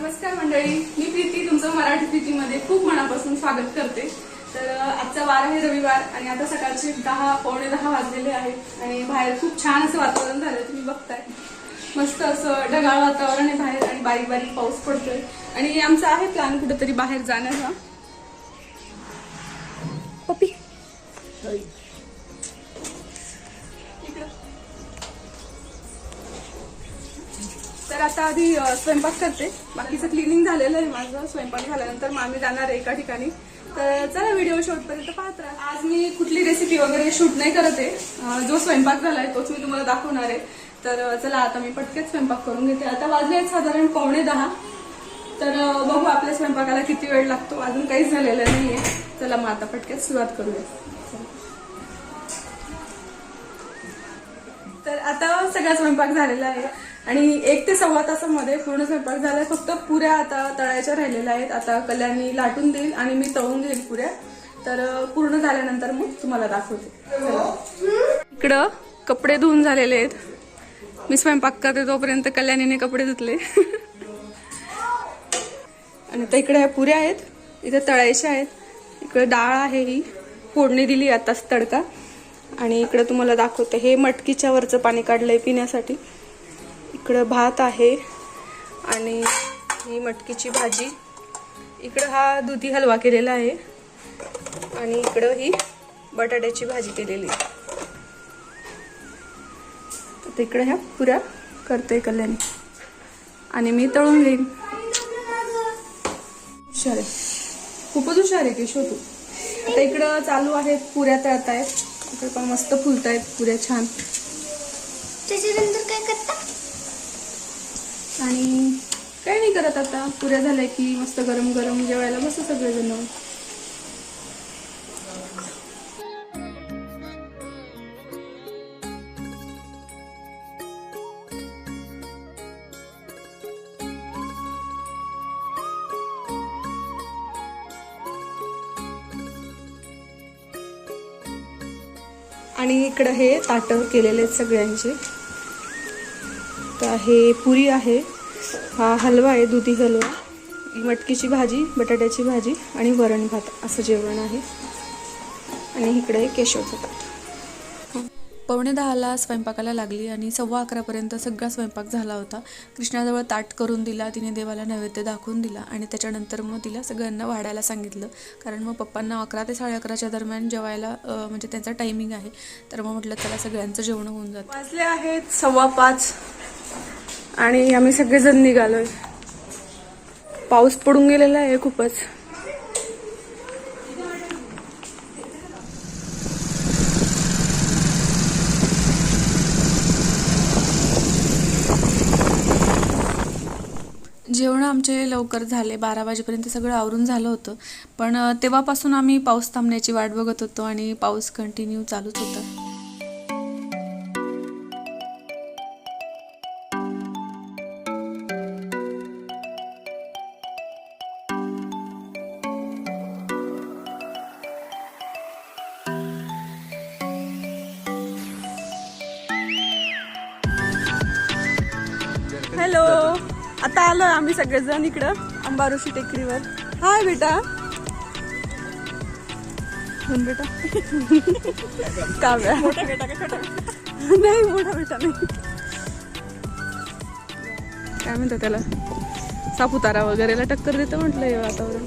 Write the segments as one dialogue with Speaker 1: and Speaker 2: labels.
Speaker 1: नमस्कार मंडळी. मी प्रीती तुमचं मराठी प्रीतीमध्ये खूप मनापासून स्वागत करते. तर आजचा वार आहे रविवार आणि आता सकाळचे दहा पावणे दहा वाजलेले आहेत आणि बाहेर खूप छान असं वातावरण झालं तुम्ही बघताय. मस्त असं ढगाळ वातावरण आहे बाहेर आणि बारीक बारीक पाऊस पडतोय. आणि आमचा आहे प्लॅन कुठेतरी बाहेर जाण्याचा तर आता आधी स्वयंपाक करते. बाकीचं क्लिनिंग झालेलं आहे माझं. स्वयंपाक झाल्यानंतर मग आम्ही जाणार आहे एका ठिकाणी. तर चला व्हिडिओ शेवटपर्यंत पाहत राहा. आज मी कुठली रेसिपी वगैरे शूट नाही करत आहे. जो स्वयंपाक झालाय तोच मी तुम्हाला दाखवणार आहे. तर चला आता मी पटकेच स्वयंपाक करून घेते. आता वाजले आहेत साधारण पावणे दहा. तर बघू आपल्या स्वयंपाकाला किती वेळ लागतो. अजून काहीच झालेलं नाहीये. चला मग आता पटकेच सुरुवात करूया. तर आता सगळा स्वयंपाक झालेला आहे. आणि एक ते सव्वा तासामध्ये पूर्ण स्वयंपाक झाला फक्त पुऱ्या आता तळायच्या राहिलेल्या आहेत. आता कल्याणी लाटून देईल आणि मी तळून घेईल पुऱ्या. तर पूर्ण झाल्यानंतर मग तुम्हाला दाखवते. इकडं कपडे धुवून झालेले आहेत. मी स्वयंपाक करते तोपर्यंत कल्याणीने कपडे धुतले. आणि आता इकडे ह्या पुऱ्या आहेत. इथे तळायच्या आहेत. इकडे डाळ आहे ही. फोडणी दिली आताच तडका. आणि इकडे तुम्हाला दाखवते. हे मटकीच्या वरचं पाणी काढलंय पिण्यासाठी. इकडं भात आहे आणि ही मटकीची भाजी. इकडं हा दुधी हलवा केलेला आहे आणि इकडं ही बटाट्याची भाजी केलेली आहे. आता ह्या पुऱ्या करते कल्याणी. आणि मी तळून घेईन. हुशार आहे. खूपच हुशार आहे केशव तू. आता इकडं चालू आहेत पुऱ्या तळतायत. इकडे पण मस्त फुलतायत पुऱ्या छान.
Speaker 2: त्याच्यानंतर काय करता?
Speaker 1: आणि काही नाही करत आता. पुऱ्या झाल्या की मस्त गरम गरम जेवायला बस सगळेजण. आणि इकडं हे ताटं केलेले आहेत सगळ्यांचे. तर हे पुरी आहे. हा हलवा आहे दुधी हलवा. मटकीची भाजी बटाट्याची भाजी आणि वरण भात असं जेवण आहे. आणि इकडे केशवचं ताट
Speaker 3: पावणे दहाला स्वयंपाकाला लागली आणि सव्वा अकरापर्यंत सगळा स्वयंपाक झाला होता. कृष्णाजवळ ताट करून दिला तिने देवाला नैवेद्य दाखवून दिला आणि त्याच्यानंतर मग तिला सगळ्यांना वाढायला सांगितलं. कारण मग पप्पांना अकरा ते साडे अकराच्या दरम्यान जेवायला म्हणजे त्यांचा टायमिंग आहे. तर मग म्हटलं चला सगळ्यांचं जेवण होऊन जातं.
Speaker 1: वाजले आहेत सव्वा पाच. आणि आम्ही सगळेजण निघालोय. पाऊस पडून गेलेला आहे खूपच.
Speaker 3: जेवण आमचे लवकर झाले बारा वाजेपर्यंत सगळं आवरून झालं होतं. पण तेव्हापासून आम्ही पाऊस थांबण्याची वाट बघत होतो आणि पाऊस कंटिन्यू चालूच होता.
Speaker 1: आता आलोय आम्ही सगळेजण इकडं अंबारुशी टेकडीवर. हाय बेटा. म्हण बेटा? काव्या मोठा बेटा नाही मोठा बेटा नाही. काय म्हणतात त्याला? सापुतारा वगैरेला टक्कर देतं म्हटलं हे वातावरण.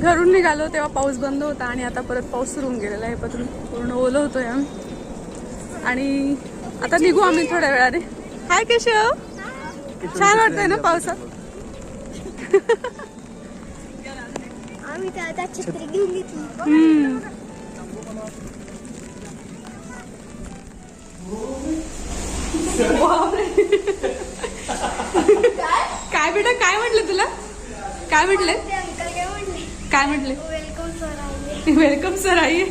Speaker 1: घरून निघालो तेव्हा पाऊस बंद होता आणि आता परत पाऊस सुरून गेलेला आहे. पत्र पूर्ण ओलं होतोय आम्ही आणि आता निघू आम्ही थोड्या वेळाने. हाय केशव. छान वाटतंय ना पावसात? काय? बेटा काय म्हटलं तुला? काय
Speaker 2: म्हटलंय काय
Speaker 1: म्हटले?
Speaker 2: वेलकम सर आहे
Speaker 1: वेलकम सर आई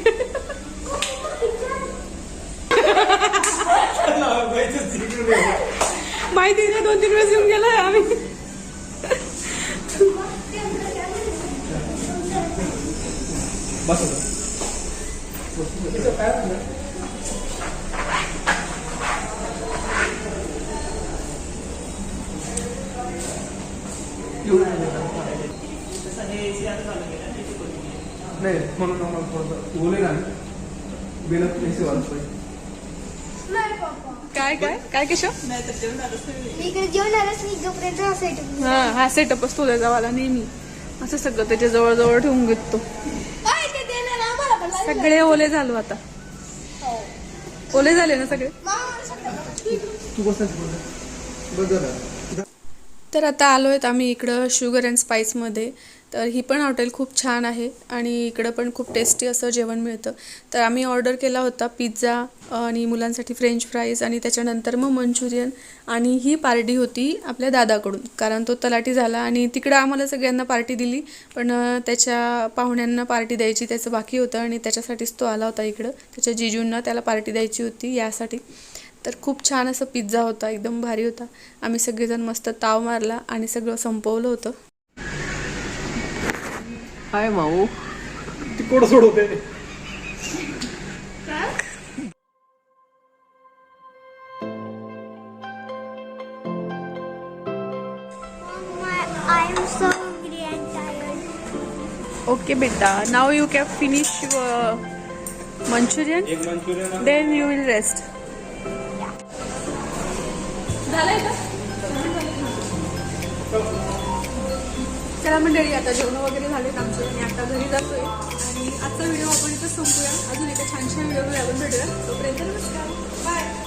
Speaker 1: माहिती ना दोन तीन वेळेस येऊन गेलोय आम्ही.
Speaker 4: बस नाही म्हणून आम्हाला थोडंसं बोले ना. बिना पैसे वाचतो
Speaker 2: नाही पप्पा.
Speaker 1: काय काय? काय केशव?
Speaker 2: मी इकडे जेवण आलंच मी जोपर्यंत असायचं
Speaker 1: हा हा सेटअप असतो नेहमी. असं सगळं त्याच्याजवळ जवळ ठेवून घेतो.
Speaker 2: ते देणार आम्हाला पण लागलं.
Speaker 1: सगळे ओले झालो आता.
Speaker 2: हो.
Speaker 1: ओले झाले ना सगळे.
Speaker 4: तू झालं
Speaker 3: तर आता आलो आहेत आम्ही इकडं शुगर अँड स्पाईसमध्ये तर ही पण हॉटेल खूप छान आहे आणि इकडं पण खूप टेस्टी असं जेवण मिळतं. तर आम्ही ऑर्डर केला होता पिझ्झा आणि मुलांसाठी फ्रेंच फ्राईज आणि त्याच्यानंतर मग मंचुरियन आणि ही पार्टी होती आपल्या दादाकडून. कारण तो तलाठी झाला आणि तिकडं आम्हाला सगळ्यांना पार्टी दिली पण त्याच्या पाहुण्यांना पार्टी द्यायची त्याचं बाकी होतं आणि त्याच्यासाठीच तो आला होता इकडं. त्याच्या जिजूंना त्याला पार्टी द्यायची होती यासाठी. तर खूप छान असं पिझ्झा होता एकदम भारी होता. आम्ही सगळेजण मस्त ताव मारला आणि सगळं संपवलं होतं.
Speaker 4: हाय माऊ ती कोड सोडवते.
Speaker 2: hungry and tired.
Speaker 1: ओके बेटा now you can finish Manchurian
Speaker 4: एक Manchurian
Speaker 1: then you will rest झालंय का? चला मंडळी आता जेवण वगैरे झालेत आमचे आणि आता घरी जातोय. आणि आजचा व्हिडिओ आपण इथं संपूया. अजून एका छानशा व्हिडिओ आपण भेटूया तोपर्यंत नमस्कार. बाय